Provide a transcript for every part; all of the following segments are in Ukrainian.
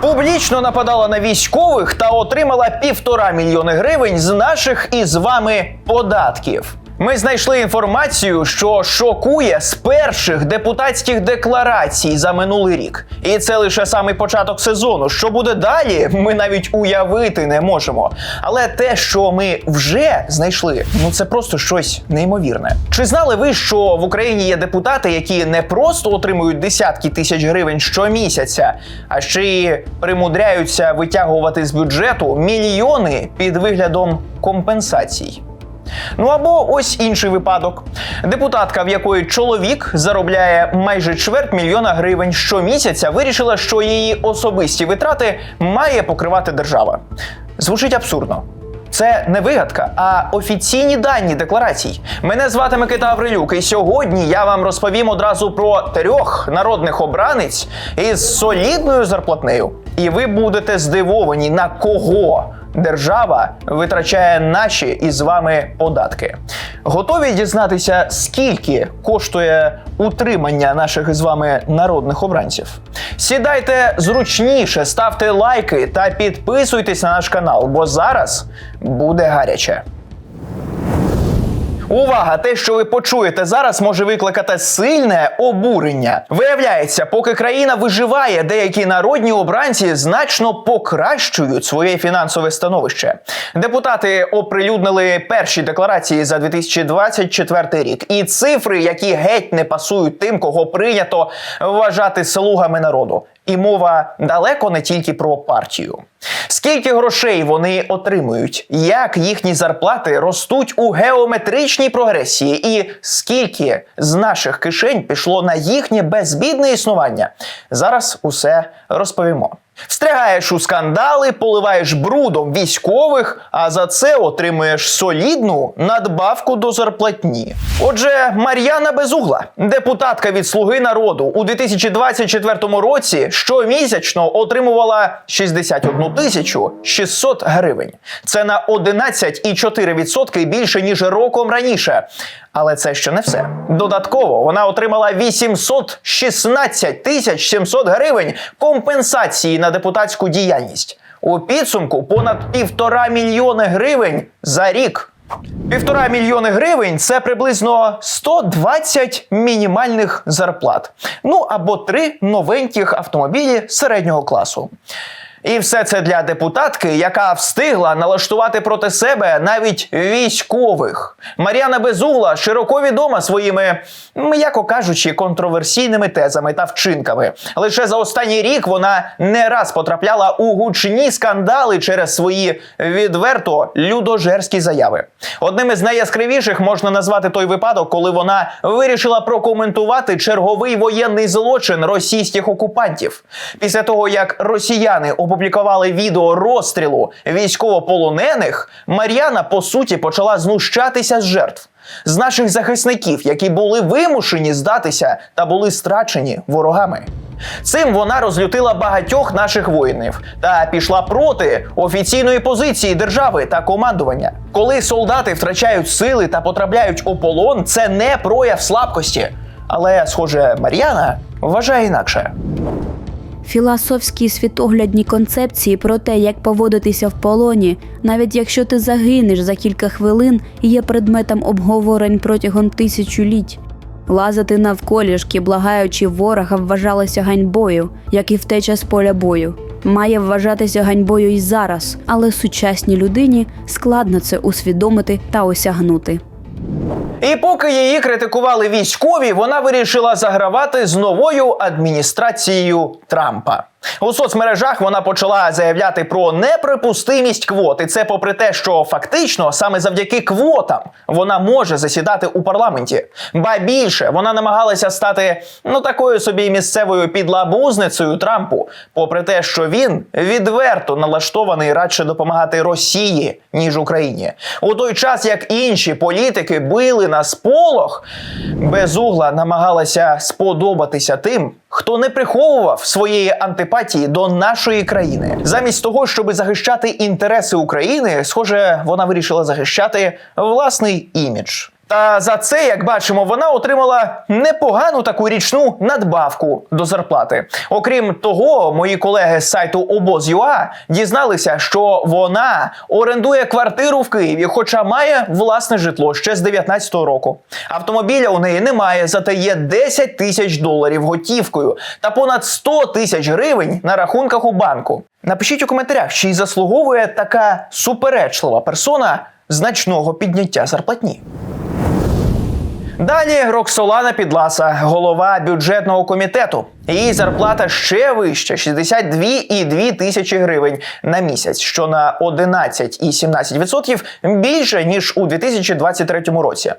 Публічно нападала на військових та отримала півтора мільйони гривень з наших і з вами податків. Ми знайшли інформацію, що шокує з перших депутатських декларацій за минулий рік. І це лише самий початок сезону. Що буде далі, ми навіть уявити не можемо. Але те, що ми вже знайшли, ну це просто щось неймовірне. Чи знали ви, що в Україні є депутати, які не просто отримують десятки тисяч гривень щомісяця, а ще й примудряються витягувати з бюджету мільйони під виглядом компенсацій? Ну або ось інший випадок. Депутатка, в якої чоловік заробляє майже чверть мільйона гривень щомісяця, вирішила, що її особисті витрати має покривати держава. Звучить абсурдно. Це не вигадка, а офіційні дані декларацій. Мене звати Микита Аврилюк, і сьогодні я вам розповім одразу про трьох народних обранець із солідною зарплатнею. І ви будете здивовані, на кого держава витрачає наші із вами податки. Готові дізнатися, скільки коштує утримання наших із вами народних обранців? Сідайте зручніше, ставте лайки та підписуйтесь на наш канал, бо зараз буде гаряче. Увага! Те, що ви почуєте зараз, може викликати сильне обурення. Виявляється, поки країна виживає, деякі народні обранці значно покращують своє фінансове становище. Депутати оприлюднили перші декларації за 2024 рік, і цифри, які геть не пасують тим, кого прийнято вважати слугами народу. І мова далеко не тільки про партію. Скільки грошей вони отримують, як їхні зарплати ростуть у геометричній прогресії, і скільки з наших кишень пішло на їхнє безбідне існування? Зараз усе розповімо. Встрягаєш у скандали, поливаєш брудом військових, а за це отримуєш солідну надбавку до зарплатні. Отже, Мар'яна Безугла, депутатка від Слуги народу, у 2024 році щомісячно отримувала 61 тисячу 600 гривень. Це на 11,4% більше ніж роком раніше. Але це ще не все. Додатково вона отримала 816 тисяч 700 гривень компенсації на депутатську діяльність. У підсумку понад півтора мільйони гривень за рік. Півтора мільйони гривень це приблизно 120 мінімальних зарплат. Ну або три новеньких автомобілі середнього класу. І все це для депутатки, яка встигла налаштувати проти себе навіть військових. Мар'яна Безугла широко відома своїми, м'яко кажучи, контроверсійними тезами та вчинками. Лише за останній рік вона не раз потрапляла у гучні скандали через свої відверто людожерські заяви. Одним із найяскравіших можна назвати той випадок, коли вона вирішила прокоментувати черговий воєнний злочин російських окупантів. Після того як росіяни опублікували відео розстрілу військовополонених, Мар'яна по суті почала знущатися з жертв. З наших захисників, які були вимушені здатися та були страчені ворогами. Цим вона розлютила багатьох наших воїнів та пішла проти офіційної позиції держави та командування. Коли солдати втрачають сили та потрапляють у полон, це не прояв слабкості. Але, схоже, Мар'яна вважає інакше. Філософські світоглядні концепції про те, як поводитися в полоні, навіть якщо ти загинеш за кілька хвилин, є предметом обговорень протягом тисячоліть. Лазити навколішки, благаючи ворога, вважалося ганьбою, як і втеча з поля бою. Має вважатися ганьбою і зараз, але сучасній людині складно це усвідомити та осягнути. І поки її критикували військові, вона вирішила загравати з новою адміністрацією Трампа. У соцмережах вона почала заявляти про неприпустимість квот, і це попри те, що фактично саме завдяки квотам вона може засідати у парламенті. Ба більше вона намагалася стати ну такою собі місцевою підлабузницею Трампу, попри те, що він відверто налаштований радше допомагати Росії ніж Україні. У той час як інші політики били на сполох, безугла намагалася сподобатися тим, хто не приховував своєї антипатії до нашої країни. Замість того, щоб захищати інтереси України, схоже, вона вирішила захищати власний імідж. Та за це, як бачимо, вона отримала непогану таку річну надбавку до зарплати. Окрім того, мої колеги з сайту Обоз.ua дізналися, що вона орендує квартиру в Києві, хоча має власне житло ще з 19-го року. Автомобіля у неї немає, зате є 10 тисяч доларів готівкою та понад 100 тисяч гривень на рахунках у банку. Напишіть у коментарях, чи заслуговує така суперечлива персона значного підняття зарплатні. Далі Роксолана Підласа, голова бюджетного комітету. Її зарплата ще вища 62,2 тисячі гривень на місяць, що на 11,17% більше ніж у 2023 році.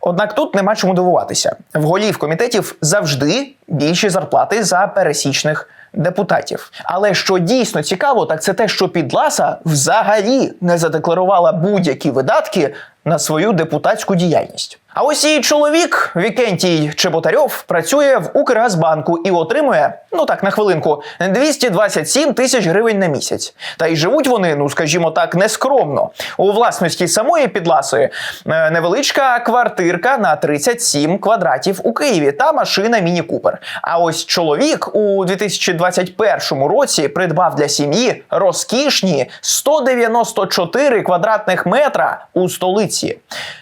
Однак тут нема чому дивуватися. В голів комітетів завжди більші зарплати за пересічних депутатів. Але що дійсно цікаво, так це те, що Підласа взагалі не задекларувала будь-які видатки на свою депутатську діяльність. А ось її чоловік Вікентій Чеботарьов працює в Укргазбанку і отримує, ну так на хвилинку, 227 тисяч гривень на місяць. Та й живуть вони, ну скажімо так, нескромно. У власності самої підласої е, невеличка квартирка на 37 квадратів у Києві та машина Міні Купер. А ось чоловік у 2021 році придбав для сім'ї розкішні 194 квадратних метра у столиці.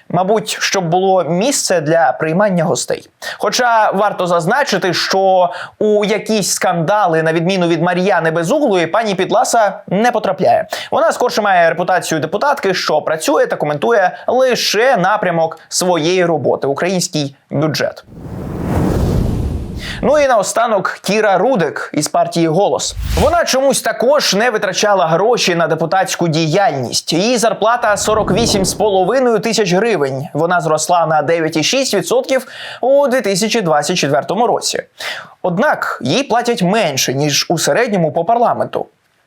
Мабуть, щоб було місце для приймання гостей. Хоча варто зазначити, що у якісь скандали, на відміну від Мар'яни Безуглої, пані Підласа не потрапляє. Вона скорше має репутацію депутатки, що працює та коментує лише напрямок своєї роботи український бюджет. Ну і наостанок Кіра Рудик із партії Голос. Вона чомусь також не витрачала гроші на депутатську діяльність. Її зарплата 48,5 тисяч гривень. Вона зросла на 9,6% у 2024 році. Однак їй платять менше ніж у середньому по парламенту.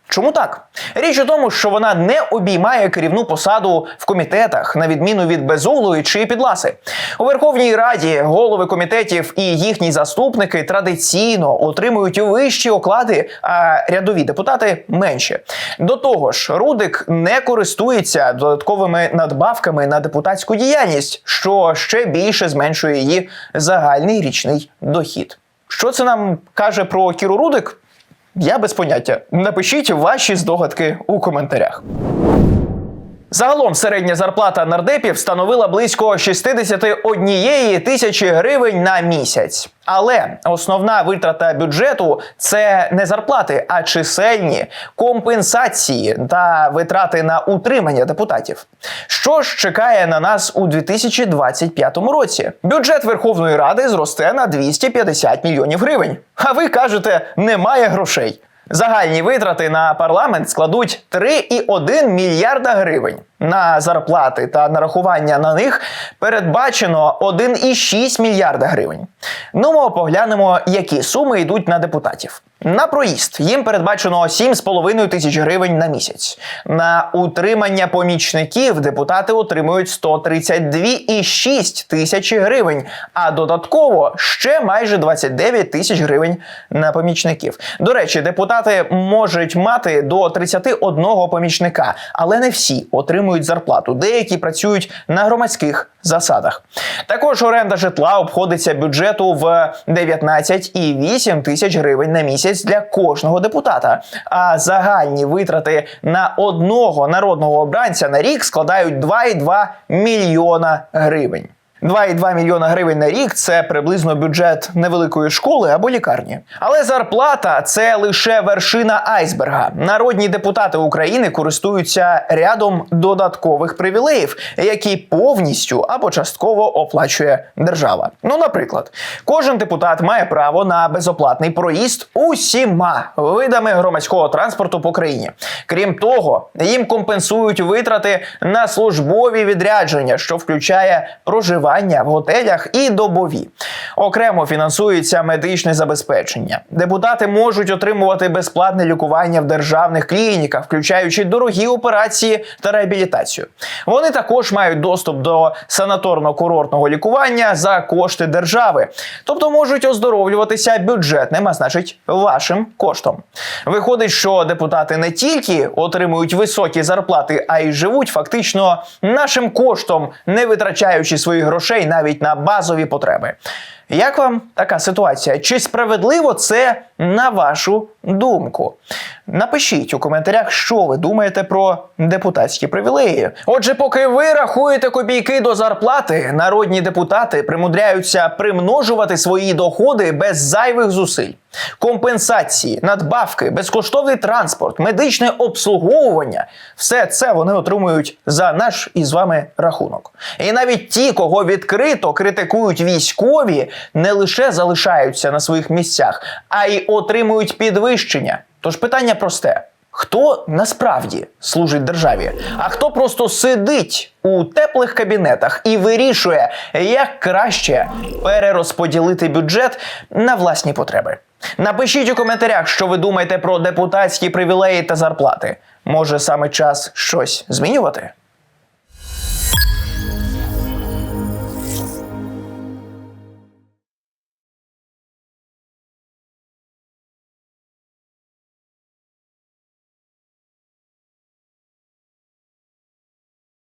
Чому так? Річ у тому, що вона не обіймає керівну посаду в комітетах, на відміну від безуглої чи підласи. У Верховній Раді голови комітетів і їхні заступники традиційно отримують вищі оклади, а рядові депутати менші. До того ж, Рудик не користується додатковими надбавками на депутатську діяльність, що ще більше зменшує її загальний річний дохід. Що це нам каже про Кіру Рудик? Я без поняття. Напишіть ваші здогадки у коментарях. Загалом середня зарплата нардепів становила близько 61 тисячі гривень на місяць. Але основна витрата бюджету це не зарплати, а чисельні компенсації та витрати на утримання депутатів. Що ж чекає на нас у 2025 році? Бюджет Верховної Ради зросте на 250 мільйонів гривень. А ви кажете, немає грошей. Загальні витрати на парламент складуть 3,1 мільярда гривень. На зарплати та нарахування на них передбачено 1,6 мільярда гривень. Ну, ми поглянемо, які суми йдуть на депутатів. На проїзд їм передбачено 7,5 тисяч гривень на місяць. На утримання помічників депутати отримують 132,6 тисячі гривень, а додатково ще майже 29 тисяч гривень на помічників. До речі, депутати можуть мати до 31 помічника, але не всі отримують зарплату. Деякі працюють на громадських засадах. Також оренда житла обходиться бюджету в 19,8 тисяч гривень на місяць для кожного депутата. А загальні витрати на одного народного обранця на рік складають 2,2 мільйона гривень. 2,2 мільйона гривень на рік це приблизно бюджет невеликої школи або лікарні. Але зарплата це лише вершина айсберга. Народні депутати України користуються рядом додаткових привілеїв, які повністю або частково оплачує держава. Ну, наприклад, кожен депутат має право на безоплатний проїзд усіма видами громадського транспорту по країні. Крім того, їм компенсують витрати на службові відрядження, що включає проживання в готелях і добові. Окремо фінансується медичне забезпечення. Депутати можуть отримувати безплатне лікування в державних клініках, включаючи дорогі операції та реабілітацію. Вони також мають доступ до санаторно-курортного лікування за кошти держави, тобто можуть оздоровлюватися бюджетним, а значить, вашим коштом. Виходить, що депутати не тільки отримують високі зарплати, а й живуть фактично нашим коштом, не витрачаючи свої гроші грошей навіть на базові потреби. Як вам така ситуація? Чи справедливо це на вашу думку? Напишіть у коментарях, що ви думаєте про депутатські привілеї. Отже, поки ви рахуєте копійки до зарплати, народні депутати примудряються примножувати свої доходи без зайвих зусиль. Компенсації, надбавки, безкоштовний транспорт, медичне обслуговування все це вони отримують за наш із вами рахунок. І навіть ті, кого відкрито критикують військові, не лише залишаються на своїх місцях, а й отримують підвищення. Тож питання просте: хто насправді служить державі, а хто просто сидить у теплих кабінетах і вирішує, як краще перерозподілити бюджет на власні потреби. Напишіть у коментарях, що ви думаєте про депутатські привілеї та зарплати. Може саме час щось змінювати?